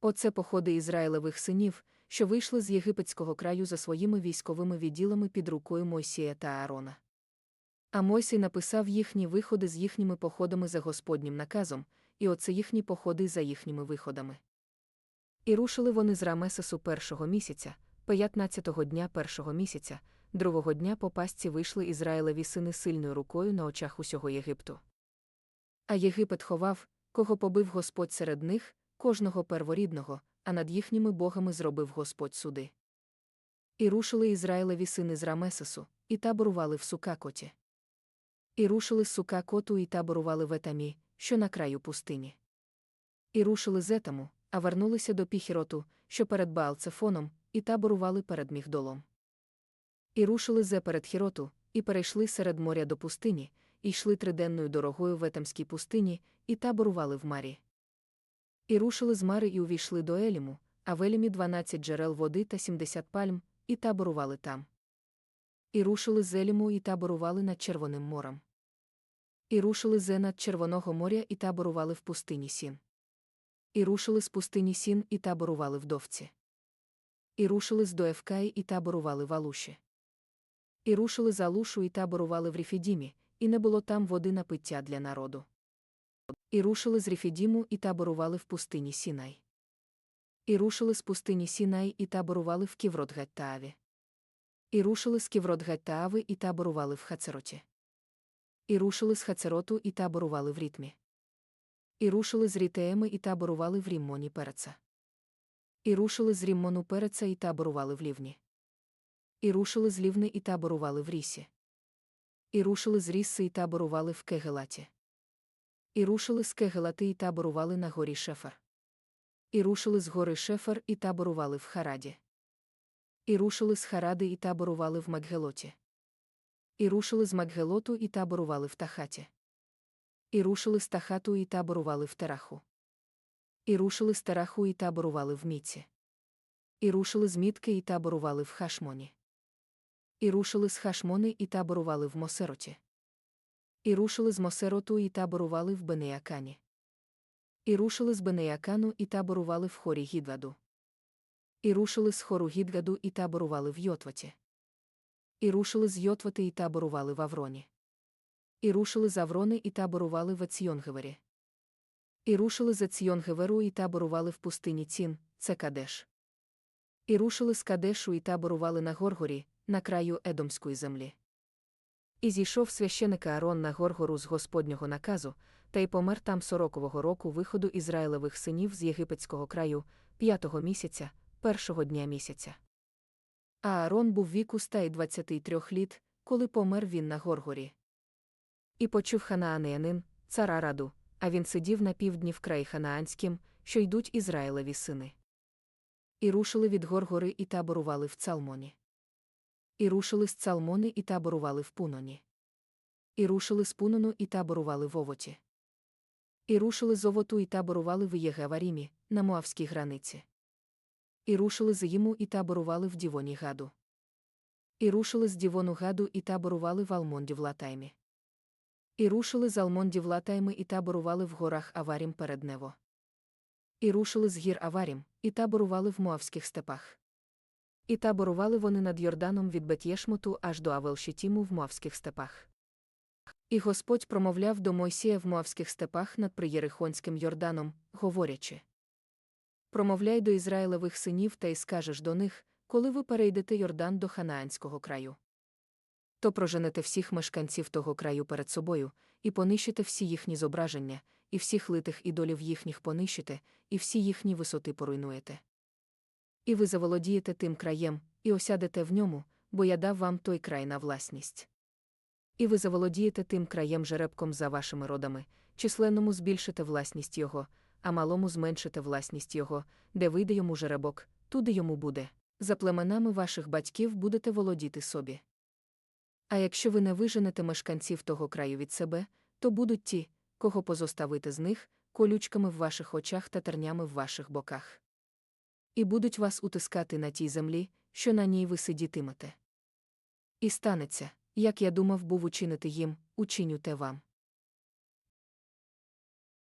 Оце походи Ізраїлевих синів, що вийшли з єгипетського краю за своїми військовими відділами під рукою Мойсія та Аарона. А Мойсій написав їхні виходи з їхніми походами за Господнім наказом, і оце їхні походи за їхніми виходами. І рушили вони з Рамесесу першого місяця, 15-го дня першого місяця, другого дня по пастці вийшли Ізраїлеві сини сильною рукою на очах усього Єгипту. А Єгипет ховав, кого побив Господь серед них, кожного перворідного, а над їхніми богами зробив Господь суди. І рушили Ізраїлеві сини з Рамесесу, і таборували в Сукакоті. І рушили з Сукакоту і таборували в Етамі, що на краю пустині. І рушили з Етаму, а вернулися до Піхіроту, що перед Баалцефоном, і таборували перед Мігдолом. І рушили зе перед Хіроту, і перейшли серед моря до пустині, і йшли триденною дорогою в Етамській пустині, і таборували в Марі. І рушили з Мари і увійшли до Еліму, а в Елімі 12 джерел води та 70 пальм, і таборували там. І рушили з Еліму і таборували над Червоним морем. І рушили зе над Червоного моря і таборували в пустині Сін. І рушили з пустині Сін і таборували в Довці. І рушили з Доевкаї і таборували в Алуші. І рушили з Алушу і таборували в Ріфідімі, і не було там води на пиття для народу. І рушили з Ріфідіму і таборували в пустині Сінай. І рушили з пустині Сінай і таборували в Ківрот-Гаттааві. І рушили з Ківрот-Гаттаави і таборували в Хацероті. І рушили з Хацероту і таборували в Рітмі. І рушили з Рітееми і таборували в Ріммоні Переца. І рушили з Ріммону Переца і таборували в Лівні. І рушили з Лівни і таборували в Рісі. І рушили з Рісси і таборували в Кегелаті. І рушили з Кегелати і таборували на горі Шефер. І рушили з гори Шефер і таборували в Хараді. І рушили з Харади і таборували в Макгелоті. І рушили з Макгелоту і таборували в Тахаті. І рушили з Тахату і таборували в Тераху. І рушили з Тераху і таборували в Міці. І рушили з Мітки і таборували в Хашмоні. І рушили з Хашмони і таборували в Мосероті. І рушили з Мосероту і таборували в Бенеякані. І рушили з Бенеякану і таборували в хорі Гідгаду. І рушили з хору Гідгаду і таборували в Йотваті. І рушили з Йотвати і таборували в Авроні. І рушили з Аврони і таборували в Еціонгевері. І рушили з Еціонгеверу і таборували в пустині Цін, це Кадеш. І рушили з Кадешу і таборували на Горгорі, на краю Едомської землі. І зійшов священик Аарон на Горгору з Господнього наказу, та й помер там сорокового року виходу Ізраїлевих синів з єгипетського краю, п'ятого місяця, першого дня місяця. А Аарон був віку ста й двадцяти трьох літ, коли помер він на Горгорі. І почув ханаанеянин, цара раду, а він сидів на півдні в краї ханаанським, що йдуть Ізраїлеві сини. І рушили від Горгори і таборували в Цалмоні. І рушили з Цалмони і таборували в Пуноні. І рушили з Пунону і таборували в Овоті. І рушили з Овоту і таборували в Єгеварімі, на Моавській границі. І рушили з Їму і таборували в Дівоні Гаду. І рушили з Дівону Гаду і таборували в Алмонді в Латаймі. І рушили з Алмонді в Латайми і таборували в горах Аварім перед Нево. І рушили з гір Аварім, і таборували в Моавських степах. І таборували вони над Йорданом від Бетєшмоту аж до Авелшітіму в Моавських степах. І Господь промовляв до Мойсія в Моавських степах над Приєрихонським Йорданом, говорячи: Промовляй до Ізраїлевих синів та й скажеш до них, коли ви перейдете Йордан до Ханаанського краю. То проженете всіх мешканців того краю перед собою, і понищите всі їхні зображення, і всіх литих ідолів їхніх понищите, і всі їхні висоти поруйнуєте. І ви заволодієте тим краєм, і осядете в ньому, бо я дав вам той край на власність. І ви заволодієте тим краєм жеребком за вашими родами, численному збільшите власність його, а малому зменшите власність його, де вийде йому жеребок, туди йому буде. За племенами ваших батьків будете володіти собі. А якщо ви не виженете мешканців того краю від себе, то будуть ті, кого позоставити з них, колючками в ваших очах та тернями в ваших боках. І будуть вас утискати на тій землі, що на ній ви сидітимете. І станеться, як я думав був учинити їм, учиню те вам.